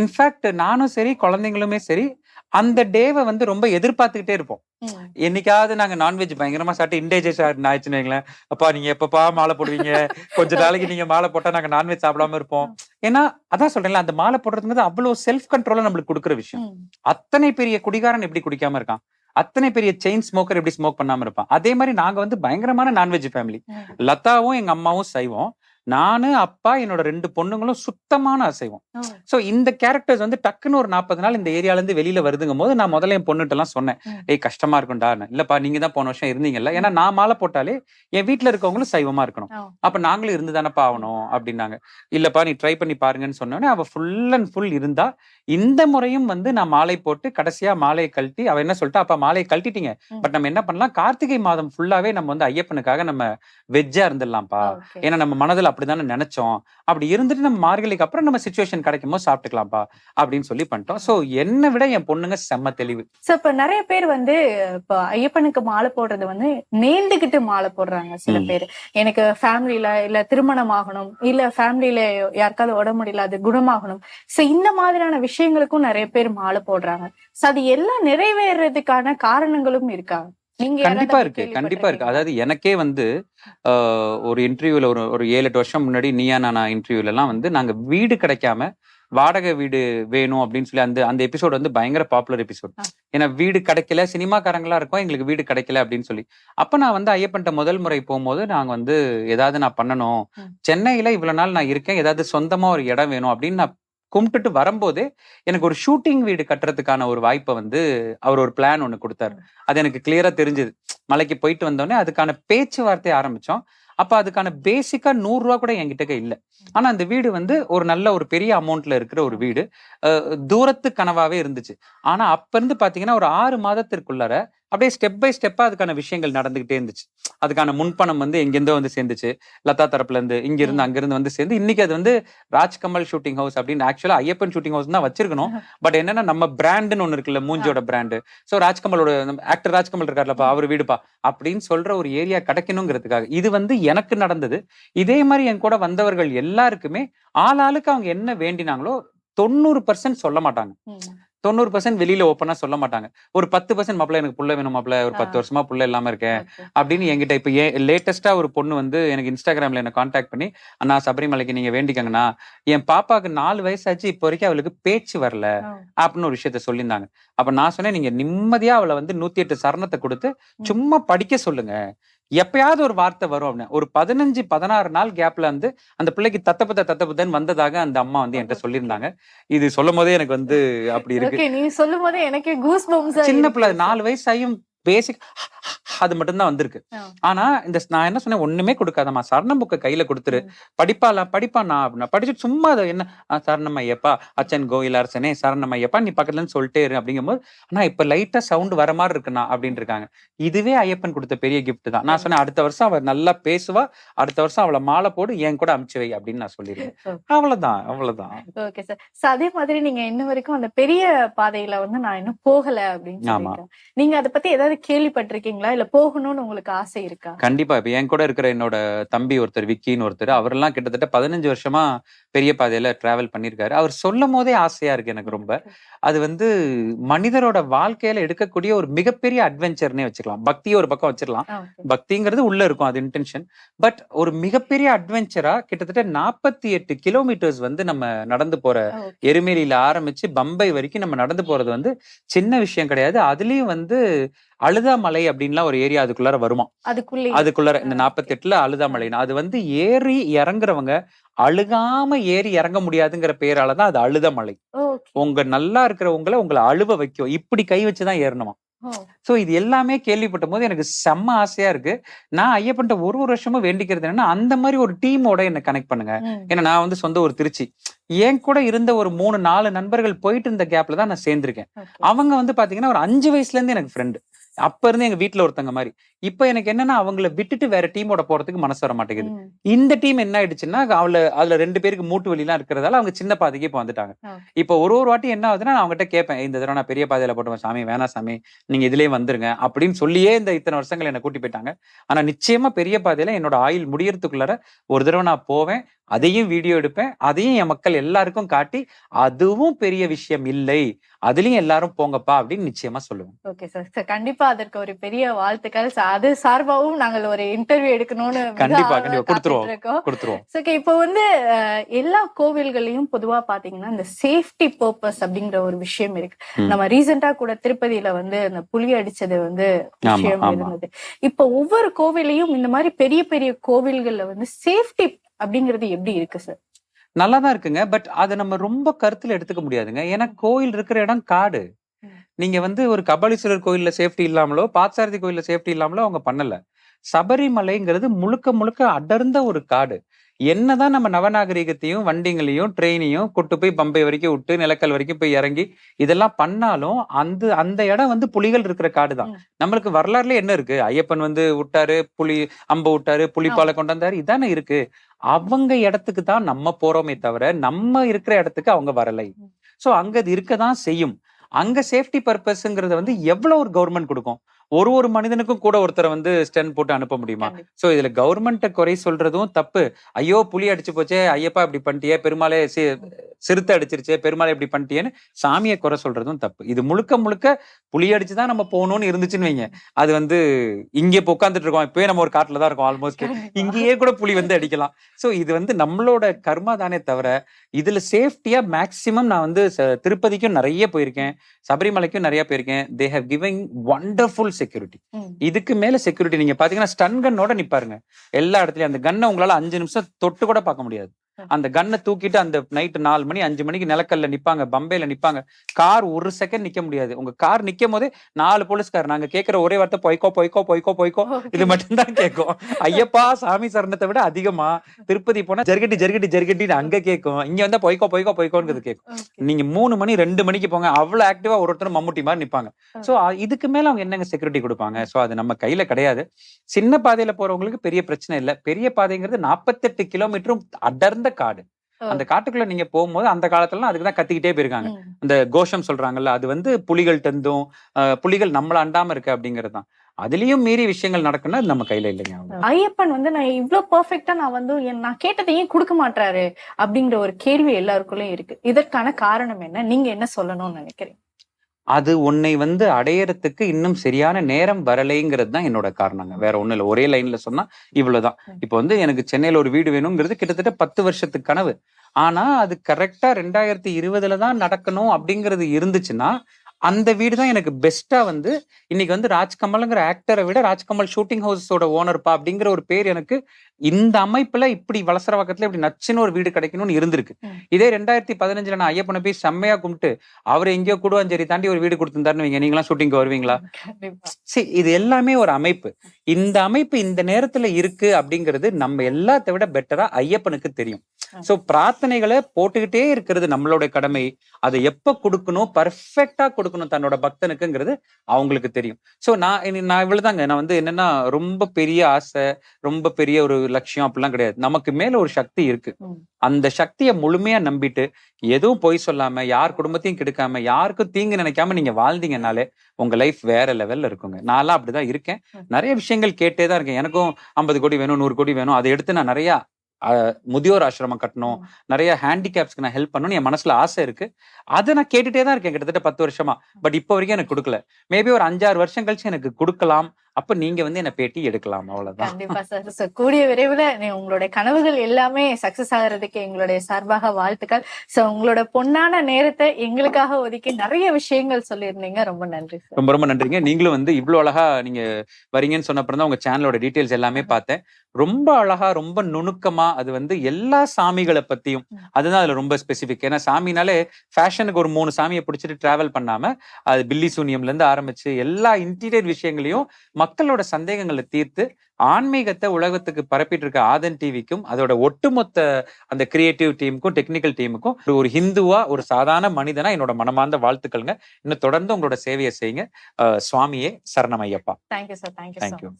C: இன்ஃபேக்ட் நானும் சரி குழந்தைங்களுமே சரி அந்த டேவை வந்து ரொம்ப எதிர்பார்த்துக்கிட்டே இருப்போம். என்னைக்காவது நாங்க நான்வெஜ் பயங்கரமா சாப்பிட்டு இண்டேஜஸ் ஆயிடுச்சுன்னு வைங்களேன். அப்பா நீங்க எப்பப்பா மாலை போடுவீங்க? கொஞ்ச நாளைக்கு நீங்க மாலை போட்டா நாங்க நான்வெஜ் சாப்பிடாம இருப்போம். ஏன்னா அதான் சொல்றேன்ல அந்த மாலை போடுறதுங்கிறது அவ்வளவு செல்ஃப் கண்ட்ரோல நம்மளுக்கு கொடுக்குற விஷயம். அத்தனை பெரிய குடிகாரன் எப்படி குடிக்காம இருக்கான்? அத்தனை பெரிய செயின் ஸ்மோக்கர் எப்படி ஸ்மோக் பண்ணாம இருப்பான்? அதே மாதிரி நாங்க வந்து பயங்கரமான நான்வெஜ் ஃபேமிலி. லதாவும் எங்க அம்மாவும் சைவம். நானு அப்பா என்னோட ரெண்டு பொண்ணுங்களும் சுத்தமான அசைவம். சோ இந்த கேரக்டர்ஸ் வந்து டக்குன்னு ஒரு நாற்பது நாள் இந்த ஏரியால இருந்து வெளியில வருதுங்கும் போது நான் முதல்ல என் பொண்ணுகிட்ட எல்லாம் சொன்னேன். ஏய் கஷ்டமா இருக்கும்டா இல்லப்பா நீங்க தான் போன வருஷம் இருந்தீங்கல்ல ஏன்னா நான் மாலை போட்டாலே என் வீட்ல இருக்கவங்களும் சைவமா இருக்கணும். அப்ப நாங்களும் இருந்து தானப்பா ஆகணும் அப்படின்னாங்க இல்லப்பா நீ ட்ரை பண்ணி பாருங்கன்னு சொன்னோடனே அவ ஃபுல் அண்ட் ஃபுல் இருந்தா இந்த முறையும் வந்து நான் மாலை போட்டு கடைசியா மாலையை கழட்டி அவ என்ன சொல்லிட்டா அப்பா மாலையை கழட்டிட்டீங்க. பட் நம்ம என்ன பண்ணலாம் கார்த்திகை மாதம் ஃபுல்லாவே நம்ம வந்து ஐயப்பனுக்காக நம்ம வெஜ்ஜா இருந்துடலாம்ப்பா. ஏன்னா நம்ம மனதில் அப்படிதானே நினைச்சோம். அப்படி இருந்துட்டு நம்ம மார்கழிக்கு அப்புறம் நம்ம சுச்சுவேஷன் கிடைக்கும் போது சாப்பிட்டுக்கலாம்ப்பா அப்படின்னு சொல்லி பண்ணிட்டோம். சோ என்னை விட என் பொண்ணுங்க செம்ம தெளிவு.
B: சோ இப்ப நிறைய பேர் வந்து இப்ப ஐயப்பனுக்கு மாலை போடுறது வந்து நேர்ந்துகிட்டு மாலை போடுறாங்க சில. பேர். எனக்கு ஃபேமிலில இல்ல திருமணம் ஆகணும் இல்ல ஃபேமிலில யாருக்காவது உடம்பு முடியல அது குணமாகணும். சோ இந்த மாதிரியான விஷயங்களுக்கும் நிறைய பேர் மாலை போடுறாங்க. சோ அது எல்லாம் நிறைவேறதுக்கான காரணங்களும் இருக்கா நீங்க யாராவது
C: கண்டிப்பா இருக்கு கண்டிப்பா இருக்கு? அதாவது எனக்கே வந்து ஒரு இன்டர்வியூல ஒரு ஒரு ஏழு எட்டு வருஷம் முன்னாடி நீயா நானா இன்டர்வியூல எல்லாம் வந்து நாங்க வீடு கிடைக்காம வாடகை வீடு வேணும் அப்படின்னு சொல்லி அந்த அந்த எபிசோட் வந்து பயங்கர பாப்புலர் எபிசோட். ஏன்னா வீடு கிடைக்கல சினிமாக்காரங்களா இருக்கோம் எங்களுக்கு வீடு கிடைக்கல அப்படின்னு சொல்லி அப்ப நான் வந்து ஐயப்பன்ட்ட முதல் முறை போகும்போது நாங்க வந்து ஏதாவது நான் பண்ணணும். சென்னையில இவ்வளவு நாள் நான் இருக்கேன் ஏதாவது சொந்தமா ஒரு இடம் வேணும் அப்படின்னு நான் கும்பிட்டுட்டு வரும்போதே எனக்கு ஒரு ஷூட்டிங் வீடு கட்டுறதுக்கான ஒரு வாய்ப்பை வந்து அவர் ஒரு பிளான் ஒன்னு கொடுத்தாரு. அது எனக்கு கிளியரா தெரிஞ்சது. மலைக்கு போயிட்டு வந்தோடனே அதுக்கான பேச்சுவார்த்தை ஆரம்பிச்சோம். அப்ப அதுக்கான பேசிக்கா நூறு ரூபா கூட என்கிட்ட இல்ல. ஆனா அந்த வீடு வந்து ஒரு நல்ல ஒரு பெரிய அமௌண்ட்ல இருக்கிற ஒரு வீடு. தூரத்து கனவாவே இருந்துச்சு. ஆனா அப்ப இருந்து பாத்தீங்கன்னா ஒரு ஆறு மாதத்திற்குள்ளார அப்படியே ஸ்டெப் பை ஸ்டெப்பா அதுக்கான விஷயங்கள் நடந்துகிட்டே இருந்துச்சு. அதுக்கான முன்பணம் வந்து எங்கேருந்தோ வந்து சேர்ந்துச்சு. லதா தரப்புல இருந்து இங்க இருந்து அங்க இருந்து வந்து சேர்ந்து இன்னைக்கு அது வந்து ராஜ்கமல் ஷூட்டிங் ஹவுஸ் அப்படின்னு ஆக்சுவலா ஐயப்பன் ஷூட்டிங் ஹவுஸ் தான் வச்சிருக்கணும். பட் என்னன்னா நம்ம பிராண்டுன்னு ஒண்ணு இருக்குல்ல மூஞ்சியோட பிராண்டு சோ ராஜ்கமலோட ஆக்டர் ராஜ்கமல் இருக்கார்லப்பா அவர் வீடுப்பா அப்படின்னு சொல்ற ஒரு ஏரியா கிடைக்கணுங்கிறதுக்காக. இது வந்து எனக்கு நடந்தது. இதே மாதிரி என் கூட வந்தவர்கள் எல்லாருக்குமே ஆளாளுக்கு அவங்க என்ன வேண்டினாங்களோ தொண்ணூறு பர்சன்ட் சொல்ல மாட்டாங்க. தொண்ணூறு பர்சன்ட் வெளியில ஓப்பனா சொல்ல மாட்டாங்க. ஒரு பத்து பர்சன்ட் மாப்பிள்ள எனக்கு புள்ள வேணும் மாப்பிள்ள ஒரு பத்து. வருஷமா புள்ள இல்லாம இருக்கேன். அப்படின்னு என்கிட்ட இப்ப லேட்டஸ்டா ஒரு பொண்ணு வந்து எனக்கு இன்ஸ்டாகிராம்ல என்ன காண்டாக்ட் பண்ணி அண்ணா சபரிமலைக்கு நீங்க வேண்டிக்கங்கண்ணா. என் பாப்பாக்கு நாலு வயசாச்சு இப்போ வரைக்கும் அவளுக்கு பேச்சு வரல. அப்படின்னு ஒரு விஷயத்த சொல்லியிருந்தாங்க. அப்ப நான் சொன்னேன் நீங்க நிம்மதியா அவளை வந்து நூத்தி எட்டு சரணத்தை கொடுத்து சும்மா படிக்க சொல்லுங்க. எப்பயாவது ஒரு வார்த்தை வரும் அப்படின்னு. ஒரு பதினஞ்சு பதினாறு நாள் கேப்ல வந்து அந்த பிள்ளைக்கு தத்தப்புத்த தத்தப்புத்தன் வந்ததாக அந்த அம்மா வந்து என்கிட்ட சொல்லியிருந்தாங்க. இது சொல்லும் போதே எனக்கு வந்து அப்படி இருக்கு.
B: நீ சொல்லும் போதே எனக்கு கூஸ்
C: சின்ன பிள்ளை நாலு வயசு ஆகியும் பேசிக் அது மட்டும்தான் வந்திருக்கு. ஆனா இந்த நான் என்ன சொன்னேன் ஒண்ணுமே கொடுக்காதம்மா. சரணம் புக்கை கையில கொடுத்துரு. படிப்பாளா? படிப்பானா அப்படின்னா படிச்சுட்டு சும்மா அதை என்ன "ஆ, சரணம் ஐயப்பா அச்சன் கோயில் அரசனே சரணம் ஐயப்பா நீ பக்கத்துல இருந்து சொல்லிட்டே இரு அப்படிங்கும்போது ஆனா இப்ப லைட்டா சவுண்ட் வர மாதிரி இருக்குண்ணா அப்படின்னு இருக்காங்க இதுவே ஐயப்பன் கொடுத்த பெரிய கிஃப்ட் தான். நான் சொன்னேன் அடுத்த வருஷம் அவ நல்லா பேசுவா அடுத்த வருஷம் அவளை மாலை போடு என் கூட அமுச்சு வை அப்படின்னு நான் சொல்லிடுவேன் அவ்வளவுதான் அவ்வளவுதான்.
B: Okay sir. அதே மாதிரி நீங்க இன்ன வரைக்கும் அந்த பெரிய பாதையில வந்து நான் இன்னும் போகல அப்படின்னு நீங்க அதை பத்தி ஏதாவது கேள்விப்பட்டிருக்கீங்களா? இல்ல போகணும்னு உங்களுக்கு ஆசை இருக்கா?
C: கண்டிப்பா. இப்ப என் கூட இருக்கிற என்னோட தம்பி ஒருத்தர் விக்கின்னு ஒருத்தர் அவரெல்லாம் கிட்டத்தட்ட பதினஞ்சு வருஷமா பெரிய பாதையில டிராவல் பண்ணிருக்காரு அவர் சொல்லும் போதே ஆசையா இருக்கு எனக்கு ரொம்ப. அது வந்து மனிதரோட வாழ்க்கையில எடுக்கக்கூடிய ஒரு மிகப்பெரிய அட்வென்ச்சர்னே வச்சுக்கலாம். பக்தியை ஒரு பக்கம் வச்சிடலாம். பக்திங்கிறது உள்ள இருக்கும் அது இன்டென்ஷன் பட் ஒரு மிகப்பெரிய அட்வென்ச்சரா கிட்டத்தட்ட நாற்பத்தி எட்டு கிலோமீட்டர்ஸ் வந்து நம்ம நடந்து போற. எருமேலியில ஆரம்பிச்சு பம்பை வரைக்கும் நம்ம நடந்து போறது வந்து சின்ன விஷயம் கிடையாது. அதுலயும் வந்து அழுதாமலை அப்படின்லாம் ஒரு ஏரியா அதுக்குள்ளார வருமா?
B: அதுக்குள்ளே
C: அதுக்குள்ளார இந்த நாற்பத்தி எட்டுல அழுதாமலைன்னு அது வந்து ஏறி இறங்குறவங்க அழுகாம ஏறி இறங்க முடியாதுங்கிற பேராலதான் அது அழுதமலை. உங்க நல்லா இருக்கிறவங்கள உங்களை அழுவ வைக்கும். இப்படி கை வச்சுதான் ஏறணுமா? சோ இது எல்லாமே கேள்விப்பட்ட போது எனக்கு செம்ம ஆசையா இருக்கு. நான் ஐயப்பன்ட்ட ஒரு ஒரு வருஷமும் வேண்டிக்கிறது என்னன்னா அந்த மாதிரி ஒரு டீமோட என்ன கனெக்ட் பண்ணுங்க. ஏன்னா நான் வந்து சொந்த ஒரு திருச்சி. என் கூட இருந்த ஒரு மூணு நாலு நண்பர்கள் போயிட்டு இருந்த கேப்ல தான் நான் சேர்ந்திருக்கேன். அவங்க வந்து பாத்தீங்கன்னா ஒரு அஞ்சு வயசுல இருந்து எனக்கு ஃப்ரெண்டு அப்ப இருந்து எங்க வீட்ல ஒருத்தங்க மாதிரி. இப்ப எனக்கு என்னன்னா அவங்கள விட்டுட்டு வேற டீமோட போறதுக்கு மனசு வர மாட்டேங்குது. இந்த டீம் என்ன ஆயிடுச்சுன்னா அவள அதுல ரெண்டு பேருக்கு மூட்டு வலி எல்லாம் இருக்கிறதால அவங்க சின்ன பாதைக்கு இப்ப வந்துட்டாங்க. இப்ப ஒரு ஒரு வாட்டி என்ன ஆகுதுன்னா நான் அவங்ககிட்ட கேட்பேன் இந்த தடவை நான் பெரிய பாதையில போட்டுவேன் சாமி வேணாம் சாமி நீங்க இதுலயே வந்துருங்க அப்படின்னு சொல்லியே இந்த இத்தனை வருஷங்கள் என்ன கூட்டி போயிட்டாங்க. ஆனா நிச்சயமா பெரிய பாதையில என்னோட ஆயுள் முடியறதுக்குள்ளார ஒரு தடவை நான் போவேன். அதையும் வீடியோ எடுப்பேன் அதையும் என் மக்கள் எல்லாருக்கும் காட்டி அதுவும் பெரிய விஷயம் இல்லை அதுலயும் எல்லாரும் போங்கப்பா அப்படின்னு நிச்சயமா சொல்லுவேன்
B: ஓகே சார் சார் கண்டிப்பா அதற்கு ஒரு பெரிய வாழ்த்துக்கள் அது சார்பாகவும் நாங்கள் ஒரு இன்டர்வியூ எடுக்கணும்னு
C: கண்டிப்பா, கண்டிப்பா. கொடுத்துருவோம். கொடுத்துருவோம்
B: okay, இப்போ வந்து எல்லா கோவில்களையும் பொதுவா பாத்தீங்கன்னா இந்த சேஃப்டி பர்பஸ் அப்படிங்கிற ஒரு விஷயம் இருக்கு. நம்ம ரீசெண்டா கூட திருப்பதியில வந்து அந்த புலி அடிச்சது வந்து விஷயம். இருந்தது இப்போ ஒவ்வொரு கோவிலையும் இந்த மாதிரி பெரிய பெரிய கோவில்கள்ல வந்து சேஃப்டி அப்படிங்கிறது எப்படி இருக்கு சார்
C: நல்லாதான் இருக்குங்க. பட் அதை நம்ம ரொம்ப கருத்துல எடுத்துக்க முடியாதுங்க. ஏன்னா கோயில் இருக்கிற இடம் காடு. நீங்க வந்து ஒரு கபாலீஸ்வரர் கோயில்ல சேஃப்டி இல்லாமலோ பாத்சாரதி கோயில்ல சேஃப்டி இல்லாமலோ அவங்க பண்ணல. சபரிமலைங்கிறது முழுக்க முழுக்க அடர்ந்த ஒரு காடு. என்னதான் நம்ம நவநாகரிகத்தையும் வண்டிங்களையும் ட்ரெயினையும் கொண்டு போய் பம்பை வரைக்கும் விட்டு நிலக்கல் வரைக்கும் போய் இறங்கி இதெல்லாம் பண்ணாலும் அந்த அந்த இடம் வந்து புலிகள் இருக்கிற காடு தான். நம்மளுக்கு வரலாறுல என்ன இருக்கு? ஐயப்பன் வந்து விட்டாரு புலி அம்ப விட்டாரு புலிப்பாலை கொண்டு வந்தாரு இதானே இருக்கு. அவங்க இடத்துக்கு தான் நம்ம போறோமே தவிர நம்ம இருக்கிற இடத்துக்கு அவங்க வரலை. சோ அங்க அது இருக்கதான் செய்யும். அங்க சேஃப்டி பர்பஸ்ங்கிறத வந்து எவ்வளவு ஒரு கவர்மெண்ட் கொடுக்கும்? ஒரு ஒரு மனிதனுக்கும் கூட ஒருத்தரை வந்து ஸ்டென் போட்டு அனுப்ப முடியுமா. சோ இதுல கவர்மெண்ட்டை குறை சொல்றதும் தப்பு. ஐயோ புலி அடிச்சு போச்சே ஐயப்பா இப்படி பண்ணிட்டியே பெருமாளே சிறுத்தை அடிச்சிருச்சே பெருமாளை இப்படி பண்ணிட்டியேன்னு சாமியை குறை சொல்றதும் தப்பு. இது முழுக்க முழுக்க புலி அடிச்சுதான் நம்ம போகணும்னு இருந்துச்சுன்னு வைங்க. அது வந்து இங்கே இப்போ உட்காந்துட்டு இருக்கோம். இப்பவே நம்ம ஒரு காட்டுல தான் இருக்கோம் ஆல்மோஸ்ட். இங்கேயே கூட புலி வந்து அடிக்கலாம். சோ இது வந்து நம்மளோட கர்மா தானே தவிர இதுல சேஃப்டியா மேக்சிமம் நான் வந்து திருப்பதிக்கும் நிறைய போயிருக்கேன். சபரிமலைக்கும் நிறைய போயிருக்கேன். They have giving wonderful security. இதுக்கு மேல செக்யூரிட்டி நீங்க பாத்தீங்கன்னா ஸ்டன் கன்னோட நிப்பாருங்க. எல்லா இடத்துலயும் அந்த கன்னை உங்களால அஞ்சு நிமிஷம் தொட்டு கூட பார்க்க முடியாது. அந்த கன்னை தூக்கிட்டு அந்த நைட்டு நாலு மணி அஞ்சு மணிக்கு நிலக்கல்ல நிப்பாங்க பம்பையில நிப்பாங்க. கார் ஒரு செகண்ட் நிக்க முடியாது. உங்க கார் நிக்கும் போதே நாலு போலீஸ்கார் நாங்க கேக்குற ஒரே வார்த்தை பொய்க்கோ பொய்க்கோ பொய்க்கோ பொய்க்கோ. இது மட்டும்தான் கேட்கும் ஐயப்பா சாமி சரணத்தை விட அதிகமா திருப்பதி போனா ஜர்கட்டி ஜர்கட்டி ஜர்கட்டின்னு அங்க கேட்கும் இங்க வந்தா பொய்க்கோ பொய்க்கோ பொய்க்கோங்கிறது கேட்கும் நீங்க மூணு மணி ரெண்டு மணிக்கு போங்க. அவ்வளவு ஆக்டிவா ஒரு ஒருத்தர் மம்முட்டி மாதிரி நிப்பாங்க. சோ இதுக்கு மேல அவங்க என்னங்க செக்யூரிட்டி கொடுப்பாங்க? சோ அது நம்ம கையில கிடையாது. சின்ன பாதையில போறவங்களுக்கு பெரிய பிரச்சனை இல்ல. பெரிய பாதைங்கிறது நாற்பத்தெட்டு கிலோமீட்டரும் அடர்ந்த காடு. அந்த காட்டுக்குள்ள நீங்க போகும்போது அந்த காலத்துல அதுக்கு தான் கத்திக்கிட்டே போயிருக்காங்க. அந்த கோஷம் சொல்றாங்கல்ல அது வந்து புலிகள் தந்தும் புலிகள் நம்மள அண்டாம இருக்கு அப்படிங்கிறது தான். அதுலயும் மீறி விஷயங்கள் நடக்குன்னா நம்ம கையில இல்லைங்க.
B: ஐயப்பன் வந்து நான் இவ்ளோ பெர்ஃபெக்ட்டா நான் வந்து நான் கேட்டதை ஏன் கொடுக்க மாட்டாரு அப்படிங்கிற ஒரு கேள்வி எல்லாருக்குள்ளயும் இருக்கு. இதற்கான காரணம் என்ன? நீங்க என்ன சொல்லணும்னு நினைக்கிறீங்க?
C: அது உன்னை வந்து அடையறதுக்கு இன்னும் சரியான நேரம் வரலைங்கிறது தான் என்னோட காரணங்க. வேற ஒண்ணும் இல்ல. ஒரே லைன்ல சொன்னா இவ்வளவுதான். இப்போ வந்து எனக்கு சென்னையில ஒரு வீடு வேணுங்கிறது கிட்டத்தட்ட பத்து வருஷத்துக்கு கனவு. ஆனா அது கரெக்டா ரெண்டாயிரத்தி இருபதுல தான் நடக்கணும் அப்படிங்கிறது இருந்துச்சுன்னா அந்த வீடு தான் எனக்கு பெஸ்டா வந்து இன்னைக்கு வந்து ராஜ்கமல்ங்கிற ஆக்டரை விட ராஜ்கமல் ஷூட்டிங் ஹவுஸோட ஓனர்ப்பா அப்படிங்கிற ஒரு பேர் எனக்கு இந்த அமைப்புல இப்படி வளசரவாக்கத்துல இப்படி நச்சுன்னு ஒரு வீடு கிடைக்கணும்னு இருந்திருக்கு. இதே ரெண்டாயிரத்தி பதினஞ்சுல நான் ஐயப்பனை போய் செம்மையா கும்பிட்டு அவர் எங்கேயோ கூடுவாஞ்சேரி தாண்டி ஒரு வீடு கொடுத்திருந்தாருன்னு வைங்க நீங்களாம் ஷூட்டிங்க்கு வருவீங்களா? சரி இது எல்லாமே ஒரு அமைப்பு. இந்த அமைப்பு இந்த நேரத்துல இருக்கு அப்படிங்கிறது நம்ம எல்லாத்த விட பெட்டரா ஐயப்பனுக்கு தெரியும். சோ பிரார்த்தனைகளை போட்டுக்கிட்டே இருக்கிறது நம்மளோட கடமை. அதை எப்ப கொடுக்கணும்? பர்ஃபெக்டா கொடுக்கணும் தன்னோட பக்தனுக்குங்கிறது அவங்களுக்கு தெரியும். சோ நான் நான் இவ்வளவுதாங்க. நான் வந்து என்னன்னா ரொம்ப பெரிய ஆசை ரொம்ப பெரிய ஒரு லட்சியம் அப்படிலாம் கிடையாது. நமக்கு மேல ஒரு சக்தி இருக்கு. அந்த சக்தியை முழுமையா நம்பிட்டு எதுவும் பொய் சொல்லாம யார் குடும்பத்தையும் கெடுக்காம யாருக்கும் தீங்கு நினைக்காம நீங்க வாழ்ந்தீங்கனாலே உங்க லைஃப் வேற லெவல்ல இருக்குங்க. நான்லாம் அப்படிதான் இருக்கேன். நிறைய விஷயங்கள் கேட்டே தான் இருக்கேன். எனக்கும் ஐம்பது கோடி வேணும் நூறு கோடி வேணும். அதை எடுத்து நான் நிறைய முதியோர் ஆசிரமம் கட்டணும். நிறைய ஹேண்டிகேப்ஸ்க்கு நான் ஹெல்ப் பண்ணணும்னு என் மனசுல ஆசை இருக்கு. அதை நான் கேட்டுட்டே தான் இருக்கேன் கிட்டத்தட்ட பத்து வருஷமா. பட் இப்போ வரைக்கும் எனக்கு கொடுக்கல. மேபி ஒரு அஞ்சாறு வருஷம் கழிச்சு எனக்கு கொடுக்கலாம். அப்ப நீங்க வந்து என்ன பேட்டி எடுக்கலாம் அவ்வளவுதான்.
B: கண்டிப்பா சார் So, கூடிய விரைவில் உங்களுடைய கனவுகள் எல்லாமே சக்சஸ் ஆகிறதுக்கு எங்களுடைய சார்பாக வாழ்த்துக்கள். சோ உங்களோட பொன்னான நேரத்தை எங்களுக்காக ஒதுக்கி நிறைய விஷயங்கள் சொல்லியிருந்தீங்க. ரொம்ப நன்றி சார்
C: ரொம்ப ரொம்ப நன்றிங்க. நீங்களும் வந்து இவ்வளவு அழகா நீங்க வரீங்கன்னு சொன்னப்பறம் தான் உங்க சேனலோட டீடைல்ஸ் எல்லாமே பார்த்தேன். ரொம்ப அழகா ரொம்ப நுணுக்கமா அது வந்து எல்லா சாமிகளை பத்தியும். அதுதான் அதுல ரொம்ப ஸ்பெசிபிக் ஏன்னா சாமினாலே ஃபேஷனுக்கு ஒரு மூணு சாமியை பிடிச்சிட்டு டிராவல் பண்ணாம அது பில்லி சூனியம்ல இருந்து ஆரம்பிச்சு எல்லா இன்டீரியர் விஷயங்களையும் மக்களோட சந்தேகங்களை தீர்த்து ஆன்மீகத்தை உலகத்துக்கு பரப்பிட்டு இருக்க ஆதன் டிவிக்கும் அதோட ஒட்டுமொத்த அந்த கிரியேட்டிவ் டீமுக்கும் டெக்னிக்கல் டீமுக்கும் ஒரு- ஹிந்துவா ஒரு சாதாரண மனிதனா என்னோட மனமார்ந்த வாழ்த்துக்கள்ங்க. இன்னும் தொடர்ந்து உங்களோட சேவையை செய்யுங்க. சுவாமியே சரணம் Ayyappa
B: thank you sir thank you
C: you.